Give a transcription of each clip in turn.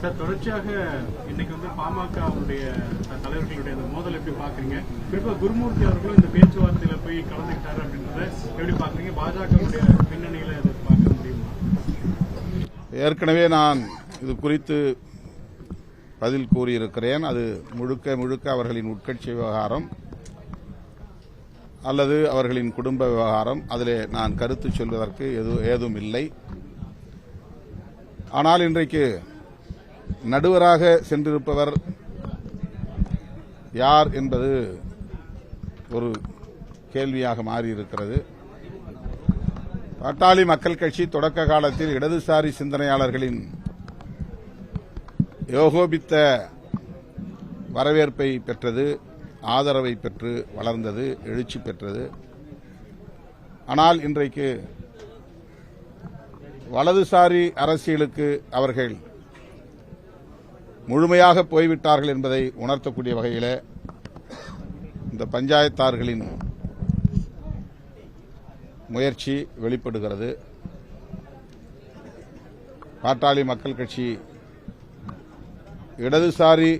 Sir தொடர்ச்சியாக இன்னைக்கு வந்து பாமக அவருடைய தலைவர்களுடைய அந்த மோதல் எப்படி பாக்குறீங்க குறிப்பா குருமூர்த்தி அவர்களும் இந்த பேச்சுவார்த்தையில போய் கலந்துக்கிட்டாரு அப்படின்றத எப்படி பாக்குறீங்க பாஜகவுடைய பின்னணியில அதை பார்க்க முடியுமா? ஏற்கனவே நான் இது குறித்து பதில் கூறியிருக்கிறேன். அது முழுக்க முழுக்க அவர்களின் உட்கட்சி விவகாரம் அல்லது அவர்களின் குடும்ப விவகாரம். அதிலே நான் கருத்து சொல்வதற்கு எது ஏதும் இல்லை. ஆனால் இன்றைக்கு நடுவராக சென்றிருப்பவர் யார் என்பது ஒரு கேள்வியாக மாறியிருக்கிறது. பாட்டாளி மக்கள் கட்சி தொடக்க காலத்தில் இடதுசாரி சிந்தனையாளர்களின் யோகோபித்த வரவேற்பை பெற்றது ஆதரவை பெற்று வளர்ந்தது எழுச்சி பெற்றது. ஆனால் இன்றைக்கு வலதுசாரி அரசியலுக்கு அவர்கள் முழுமையாக போய்விட்டார்கள் என்பதை உணர்த்தக்கூடிய வகையில் இந்த பஞ்சாயத்தார்களின் முயற்சி வெளிப்படுகிறது. பாட்டாளி மக்கள் கட்சி இடதுசாரி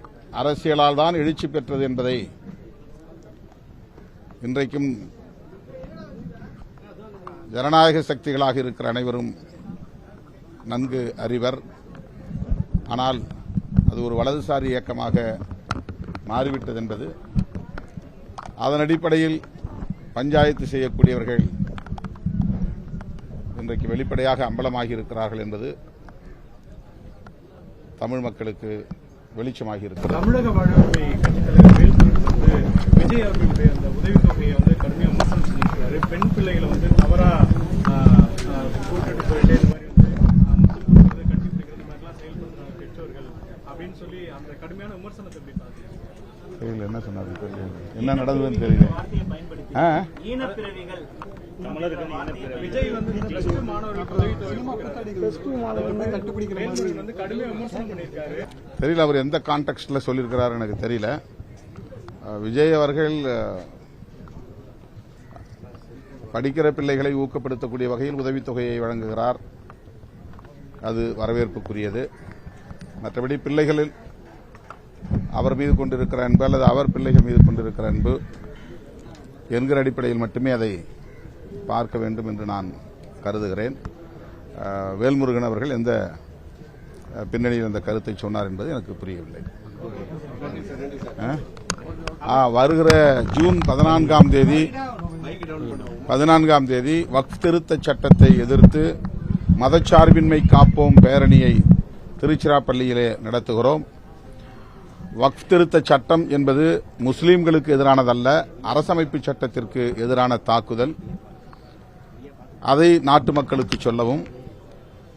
அரசியலால் தான் எழுச்சி பெற்றது என்பதை இன்றைக்கும் ஜனநாயக சக்திகளாக இருக்கிற அனைவரும் நன்கு அறிவர். ஆனால் அது ஒரு வலதுசாரி இயக்கமாக மாறிவிட்டது என்பது அதன் அடிப்படையில் பஞ்சாயத்து செய்யக்கூடியவர்கள் இன்றைக்கு வெளிப்படையாக அம்பலமாகி இருக்கிறார்கள் என்பது தமிழ் மக்களுக்கு வெளிச்சமாகி இருக்கிறது தமிழக வாழ்வுரிமை வந்து விஜய் அவர்களுடைய அந்த உதவித்தொகையை வந்து கடுமையாக விமர்சனம் செஞ்சிருக்காரு பெண் பிள்ளைகளை வந்து தவறா பெற்றோர்கள் அப்படின்னு சொல்லி அந்த கடுமையான விமர்சனத்தை எப்படி பாத்தீங்க தெரியல என்ன சொன்னாரு? தெரியல. என்ன நடந்ததுன்னு தெரியல. ஆ? விஜய் வந்து இந்த பிளஸ் டூ மாணவர்களுக்கு உதவித்தொகை பிளஸ் டூ மாணவர்கள் கண்டுபிடிக்கிற வேல்முருகன் வந்து கடுமையா விமர்சனம் பண்ணியிருக்காரு. தெரியல அவர் எந்த கான்டெக்ட்ல சொல்லியிருக்கிறார் எனக்கு தெரியல. விஜய் அவர்கள் படிக்கிற பிள்ளைகளை ஊக்கப்படுத்தக்கூடிய வகையில் உதவித்தொகையை வழங்குகிறார். அது வரவேற்புக்குரியது. மற்றபடி பிள்ளைகளில் அவர் மீது கொண்டிருக்கிற அன்பு அல்லது அவர் பிள்ளைகள் மீது கொண்டிருக்கிற அன்பு என்கிற அடிப்படையில் மட்டுமே அதை பார்க்க வேண்டும் என்று நான் கருதுகிறேன். வேல்முருகன் அவர்கள் எந்த பின்னணியில் அந்த கருத்தை சொன்னார் என்பது எனக்கு புரியவில்லை. வருகிற ஜூன் பதினான்காம் தேதி பதினான்காம் தேதி வக்ஃப் திருத்த சட்டத்தை எதிர்த்து மதச்சார்பின்மை காப்போம் பேரணியை திருச்சிராப்பள்ளியிலே நடத்துகிறோம். வக்ஃப் திருத்த சட்டம் என்பது முஸ்லீம்களுக்கு எதிரானதல்ல அரசமைப்பு சட்டத்திற்கு எதிரான தாக்குதல். அதை நாட்டு மக்களுக்கு சொல்லவும்.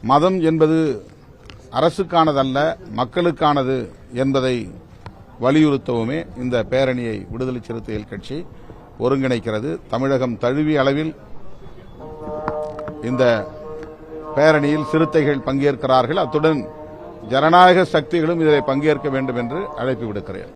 மதம் என்பது அரசுக்கானதல்ல மக்களுக்கானது என்பதை வலியுறுத்தவுமே இந்த பேரணியை விடுதலை சிறுத்தைகள் கட்சி ஒருங்கிணைக்கிறது. தமிழகம் தழுவிய அளவில் இந்த பேரணியில் சிறுத்தைகள் பங்கேற்கிறார்கள். அத்துடன் ஜனநாயக சக்திகளும் இதில் பங்கேற்க வேண்டும் என்று அழைப்பு விடுக்கிறேன்.